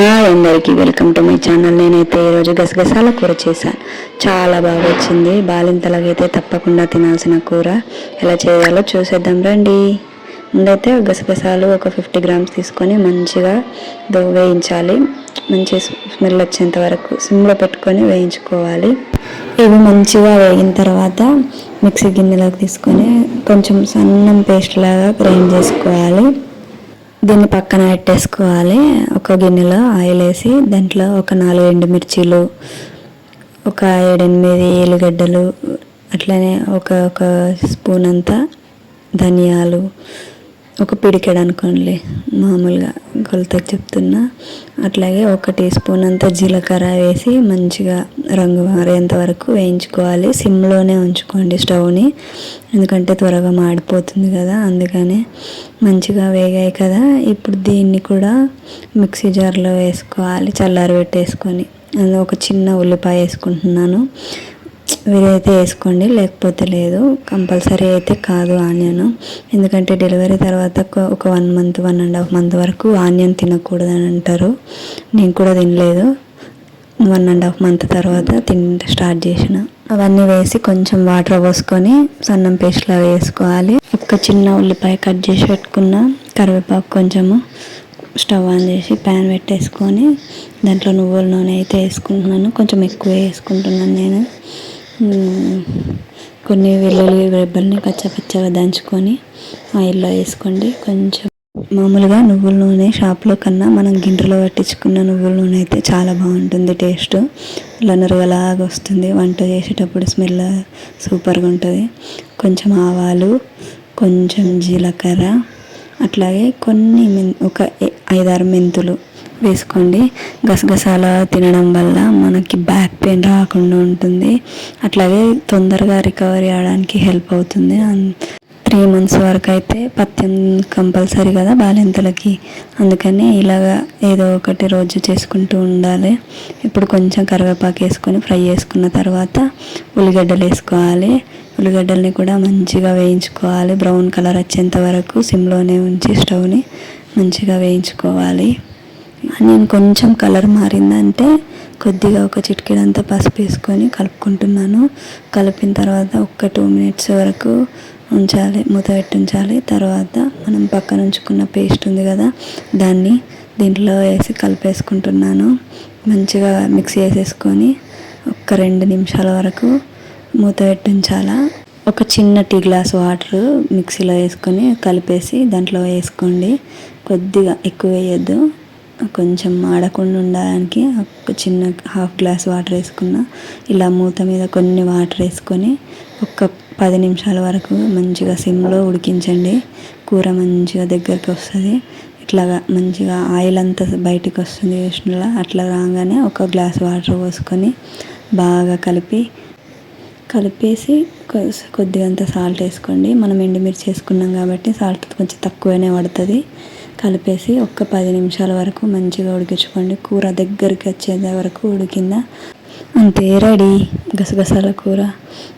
Hi అందరికీ welcome to my channel. నేనైతే ఈరోజు గసగసాల కూర చేశాను చాలా బాగా వచ్చింది. బాలింతలకైతే తప్పకుండా తినాల్సిన కూర. ఎలా చేయాలో చూసేద్దాం రండి. ముందైతే గసగసాలు ఒక ఫిఫ్టీ గ్రామ్స్ తీసుకొని మంచిగా వేయించాలి. మంచి స్మెల్ వచ్చేంత వరకు సిమ్లో పెట్టుకొని వేయించుకోవాలి. ఇవి మంచిగా వేగిన తర్వాత మిక్సీ గిన్నెలోకి తీసుకొని కొంచెం సన్నం పేస్ట్ లాగా గ్రైండ్ చేసుకోవాలి. దీన్ని పక్కన పెట్టేసుకోవాలి. ఒక గిన్నెలో ఆయిల్ వేసి దాంట్లో ఒక నాలుగు ఎండుమిర్చీలు ఒక ఏడెనిమిది ఎల్లిగడ్డలు అట్లనే ఒక ఒక స్పూన్ అంతా ధనియాలు ఒక పిడికెడు అనుకోండి మామూలుగా కొలతకు చెప్తున్నా. అట్లాగే ఒక టీ స్పూన్ అంత జీలకర్ర వేసి మంచిగా రంగు మారేంత వరకు వేయించుకోవాలి. సిమ్లోనే ఉంచుకోండి స్టవ్ని. ఎందుకంటే త్వరగా మాడిపోతుంది కదా అందుకనే మంచిగా వేగాయి కదా. ఇప్పుడు దీన్ని కూడా మిక్సీ జార్లో వేసుకోవాలి చల్లారి పెట్టేసుకొని అందులో ఒక చిన్న ఉల్లిపాయ వేసుకుంటున్నాను. వీరైతే వేసుకోండి లేకపోతే లేదు. కంపల్సరీ అయితే కాదు ఆనియన్. ఎందుకంటే డెలివరీ తర్వాత ఒక one month one and half month వరకు ఆనియన్ తినకూడదు అని అంటారు. నేను కూడా తినలేదు. వన్ అండ్ హాఫ్ మంత్ తర్వాత తిన స్టార్ట్ చేసిన. అవన్నీ వేసి కొంచెం వాటర్ పోసుకొని సన్నం పేస్ట్లా వేసుకోవాలి. ఒక చిన్న ఉల్లిపాయ కట్ చేసి పెట్టుకున్న కరివేపాకు కొంచెము స్టవ్ ఆన్ చేసి ప్యాన్ పెట్టేసుకొని దాంట్లో నువ్వుల నూనె అయితే వేసుకుంటున్నాను. కొంచెం ఎక్కువ వేసుకుంటున్నాను నేను. కొన్ని వెల్లుల్లి రెబ్బల్ని పచ్చపచ్చగా దంచుకొని ఆయిల్లో వేసుకోండి. కొంచెం మామూలుగా నువ్వుల నూనె షాప్లో కన్నా మనం గిండ్రలో పట్టించుకున్న నువ్వుల నూనె అయితే చాలా బాగుంటుంది టేస్ట్. ఇలా వస్తుంది. వంట చేసేటప్పుడు స్మెల్ సూపర్గా ఉంటుంది. కొంచెం ఆవాలు కొంచెం జీలకర్ర అట్లాగే కొన్ని ఒక ఐదారు మెంతులు వేసుకోండి. గసగసాల తినడం వల్ల మనకి బ్యాక్ పెయిన్ రాకుండా ఉంటుంది. అట్లాగే తొందరగా రికవరీ అవడానికి హెల్ప్ అవుతుంది. త్రీ మంత్స్ వరకు అయితే పత్యం కంపల్సరీ కదా బాలింతలకి. అందుకని ఇలాగా ఏదో ఒకటి రోజు చేసుకుంటూ ఉండాలి. ఇప్పుడు కొంచెం కరివేపాకు వేసుకొని ఫ్రై చేసుకున్న తర్వాత ఉల్లిగడ్డలు వేసుకోవాలి. ఉల్లిగడ్డల్ని కూడా మంచిగా వేయించుకోవాలి. బ్రౌన్ కలర్ వచ్చేంత వరకు సిమ్లోనే ఉంచి స్టవ్ని మంచిగా వేయించుకోవాలి. నేను కొంచెం కలర్ మారిందంటే కొద్దిగా ఒక చిటికెడంతా పసుపు వేసుకొని కలుపుకుంటున్నాను. కలిపిన తర్వాత ఒక్క టూ మినిట్స్ వరకు ఉంచాలి మూత పెట్టి ఉంచాలి. తర్వాత మనం పక్కన ఉంచుకున్న పేస్ట్ ఉంది కదా దాన్ని దీంట్లో వేసి కలిపేసుకుంటున్నాను. మంచిగా మిక్స్ చేసేసుకొని ఒక్క రెండు నిమిషాల వరకు మూత పెట్టి ఉంచాలా. ఒక చిన్న టీ గ్లాస్ వాటర్ మిక్సీలో వేసుకొని కలిపేసి దాంట్లో వేసుకోండి. కొద్దిగా ఎక్కువ వేయద్దు. కొంచెం మాడకుండా ఉండడానికి ఒక చిన్న హాఫ్ గ్లాస్ వాటర్ వేసుకున్న. ఇలా మూత మీద కొన్ని వాటర్ వేసుకొని ఒక పది నిమిషాల వరకు మంచిగా సిమ్లో ఉడికించండి. కూర మంచిగా దగ్గరికి వస్తుంది. ఇట్లాగా మంచిగా ఆయిల్ అంతా బయటికి వస్తుంది వేసినలా అట్లా రాగానే ఒక గ్లాస్ వాటర్ పోసుకొని బాగా కలిపి కలిపేసి కొద్దిగా అంత సాల్ట్ వేసుకోండి. మనం ఎండుమిర్చి వేసుకున్నాం కాబట్టి సాల్ట్ కొంచెం తక్కువనే పడుతుంది. కలిపేసి ఒక్క పది నిమిషాల వరకు మంచిగా ఉడికించుకోండి. కూర దగ్గరికి వచ్చేంత వరకు ఉడికిందా? అంతే రెడీ. గసగసాల కూర.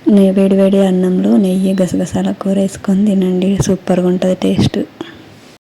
వేడి వేడి అన్నంలో నెయ్యి గసగసాల కూర వేసుకొని తినండి. సూపర్గా ఉంటుంది టేస్ట్.